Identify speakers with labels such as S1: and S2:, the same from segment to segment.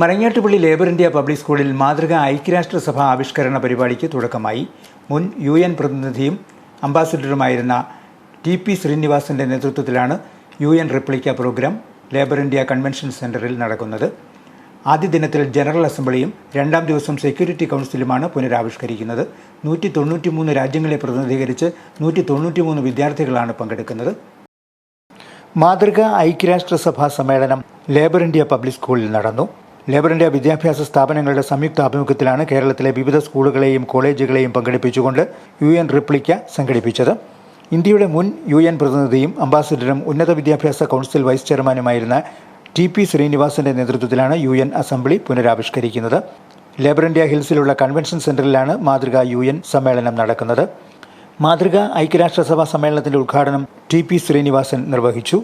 S1: Marangattupally labour India public സ്കൂളിൽ മാതൃക ഐക്യരാഷ്ട്രസഭ ആവിഷ്കരണ പരിപാടിക്ക് തുടക്കമായി. മുൻ യു എൻ പ്രതിനിധിയും അംബാസിഡറുമായിരുന്ന ടി പി ശ്രീനിവാസന്റെ നേതൃത്വത്തിലാണ് U N replica programme labour India convention സെന്ററിൽ നടക്കുന്നത്. ആദ്യ ദിനത്തിൽ ജനറൽ അസംബ്ലിയും രണ്ടാം ദിവസം സെക്യൂരിറ്റി കൗൺസിലുമാണ് പുനരാവിഷ്കരിക്കുന്നത്. നൂറ്റി തൊണ്ണൂറ്റിമൂന്ന് രാജ്യങ്ങളെ പ്രതിനിധീകരിച്ച് നൂറ്റി തൊണ്ണൂറ്റിമൂന്ന് വിദ്യാർത്ഥികളാണ് പങ്കെടുക്കുന്നത്. മാതൃക ഐക്യരാഷ്ട്രസഭാ സമ്മേളനം ലേബർ ഇന്ത്യ പബ്ലിക് സ്കൂളിൽ നടന്നു. ലേബർ ഇന്ത്യ വിദ്യാഭ്യാസ സ്ഥാപനങ്ങളുടെ സംയുക്ത ആഭിമുഖ്യത്തിലാണ് കേരളത്തിലെ വിവിധ സ്കൂളുകളെയും കോളേജുകളെയും പങ്കെടുപ്പിച്ചുകൊണ്ട് യു എൻ റിപ്ലിക്ക സംഘടിപ്പിച്ചത്. ഇന്ത്യയുടെ മുൻ യു എൻ പ്രതിനിധിയും അംബാസിഡറും ഉന്നത വിദ്യാഭ്യാസ കൗൺസിൽ വൈസ് ചെയർമാനുമായിരുന്ന ടി പി ശ്രീനിവാസന്റെ നേതൃത്വത്തിലാണ് യു എൻ അസംബ്ലി പുനരാവിഷ്കരിക്കുന്നത്. ലേബർ ഇന്ത്യ ഹിൽസിലുള്ള കൺവെൻഷൻ സെന്ററിലാണ് മാതൃക യു എൻ സമ്മേളനം നടക്കുന്നത്. മാതൃക ഐക്യരാഷ്ട്രസഭാ സമ്മേളനത്തിന്റെ ഉദ്ഘാടനം ടി പി ശ്രീനിവാസൻ നിർവഹിച്ചു.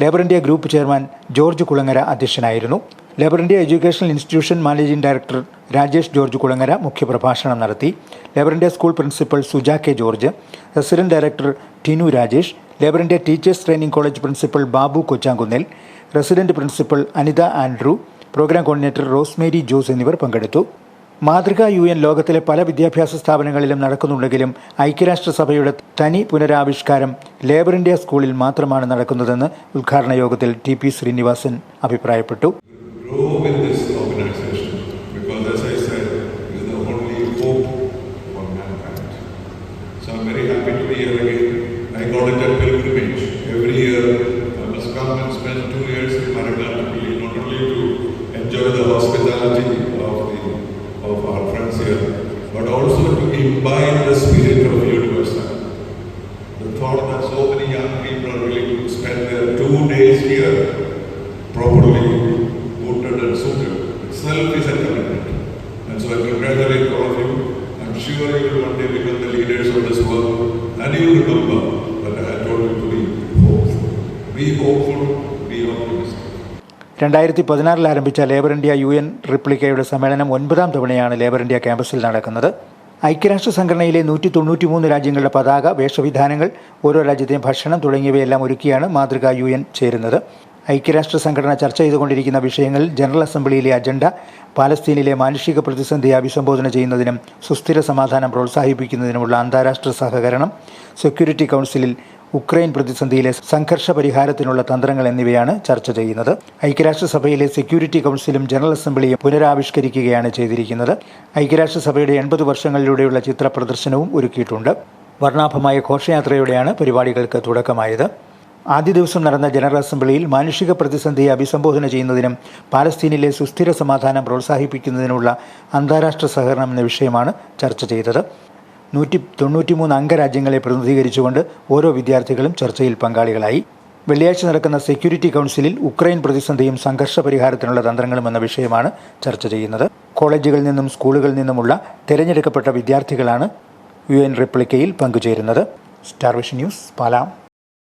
S1: Labour India group chairman George Kulangara അധ്യക്ഷനായിരുന്നു. Labour India educational institution managing director Rajesh George Kulangara മുഖ്യപ്രഭാഷണം നടത്തി. Labour India school principal Suja K George resident director Tinu Rajesh labour India teachers training college principal Babu Kochankunnel resident principal Anitha Andrew programme coordinator Rosemary Jose എന്നിവർ പങ്കെടുത്തു. മാതൃകാ U N ലോകത്തിലെ പല വിദ്യാഭ്യാസ സ്ഥാപനങ്ങളിലും നടക്കുന്നുണ്ടെങ്കിലും ഐക്യരാഷ്ട്രസഭയുടെ തനി പുനരാവിഷ്കാരം ലേബർ ഇന്ത്യ സ്കൂളിൽ മാത്രമാണ് നടക്കുന്നതെന്ന് ഉദ്ഘാടന യോഗത്തിൽ ടി പി ശ്രീനിവാസൻ അഭിപ്രായപ്പെട്ടു
S2: but also to imbibe the spirit of universal. The thought that so many young people are willing to spend their two days here properly booted and suited itself is a commitment. And so I congratulate all of you. I'm sure you will one day become the leaders of this world and you remember that I told you to be hopeful. Be hopeful.
S1: രണ്ടായിരത്തി പതിനാറിൽ ആരംഭിച്ച labour India U N റിപ്ലിക്കയുടെ സമ്മേളനം ഒൻപതാം തവണയാണ് labour India ക്യാമ്പസിൽ നടക്കുന്നത്. ഐക്യരാഷ്ട്ര സംഘടനയിലെ നൂറ്റി തൊണ്ണൂറ്റിമൂന്ന് രാജ്യങ്ങളുടെ പതാക വേഷവിധാനങ്ങൾ ഓരോ രാജ്യത്തെയും ഭക്ഷണം തുടങ്ങിയവയെല്ലാം ഒരുക്കിയാണ് മാതൃക യു എൻ ചേരുന്നത്. ഐക്യരാഷ്ട്ര സംഘടന ചർച്ച ചെയ്തുകൊണ്ടിരിക്കുന്ന വിഷയങ്ങളിൽ ജനറൽ അസംബ്ലിയിലെ അജണ്ട പാലസ്തീനിലെ മാനുഷിക പ്രതിസന്ധി അഭിസംബോധന ചെയ്യുന്നതിനും സുസ്ഥിര സമാധാനം പ്രോത്സാഹിപ്പിക്കുന്നതിനുമുള്ള അന്താരാഷ്ട്ര സഹകരണം സെക്യൂരിറ്റി കൗൺസിലിൽ ഉക്രൈൻ പ്രതിസന്ധിയിലെ സംഘർഷ പരിഹാരത്തിനുള്ള തന്ത്രങ്ങൾ എന്നിവയാണ് ചർച്ച ചെയ്യുന്നത്. ഐക്യരാഷ്ട്രസഭയിലെ സെക്യൂരിറ്റി കൗൺസിലും ജനറൽ അസംബ്ലിയും പുനരാവിഷ്കരിക്കുകയാണ് ചെയ്തിരിക്കുന്നത്. ഐക്യരാഷ്ട്രസഭയുടെ എൺപത് വർഷങ്ങളിലൂടെയുള്ള ചിത്ര പ്രദർശനവും ഒരുക്കിയിട്ടുണ്ട്. വർണാഭമായ ഘോഷയാത്രയോടെയാണ് പരിപാടികൾക്ക് തുടക്കമായത്. ആദ്യ ദിവസം നടന്ന ജനറൽ അസംബ്ലിയിൽ മാനുഷിക പ്രതിസന്ധിയെ അഭിസംബോധന ചെയ്യുന്നതിനും പാലസ്തീനിലെ സുസ്ഥിര സമാധാനം പ്രോത്സാഹിപ്പിക്കുന്നതിനുള്ള അന്താരാഷ്ട്ര സഹകരണം എന്ന വിഷയമാണ് ചർച്ച ചെയ്തത്. നൂറ്റി തൊണ്ണൂറ്റിമൂന്ന് അംഗരാജ്യങ്ങളെ പ്രതിനിധീകരിച്ചുകൊണ്ട് ഓരോ വിദ്യാർത്ഥികളും ചർച്ചയിൽ പങ്കാളികളായി. വെള്ളിയാഴ്ച നടക്കുന്ന സെക്യൂരിറ്റി കൗൺസിലിൽ ഉക്രൈൻ പ്രതിസന്ധിയും സംഘർഷ പരിഹാരത്തിനുള്ള തന്ത്രങ്ങളും എന്ന വിഷയമാണ് ചർച്ച ചെയ്യുന്നത്. കോളേജുകളിൽ നിന്നും സ്കൂളുകളിൽ നിന്നുമുള്ള തിരഞ്ഞെടുക്കപ്പെട്ട വിദ്യാർത്ഥികളാണ് യു എൻ റിപ്ലിക്കയിൽ പങ്കുചേരുന്നത്. Starvision news Palam.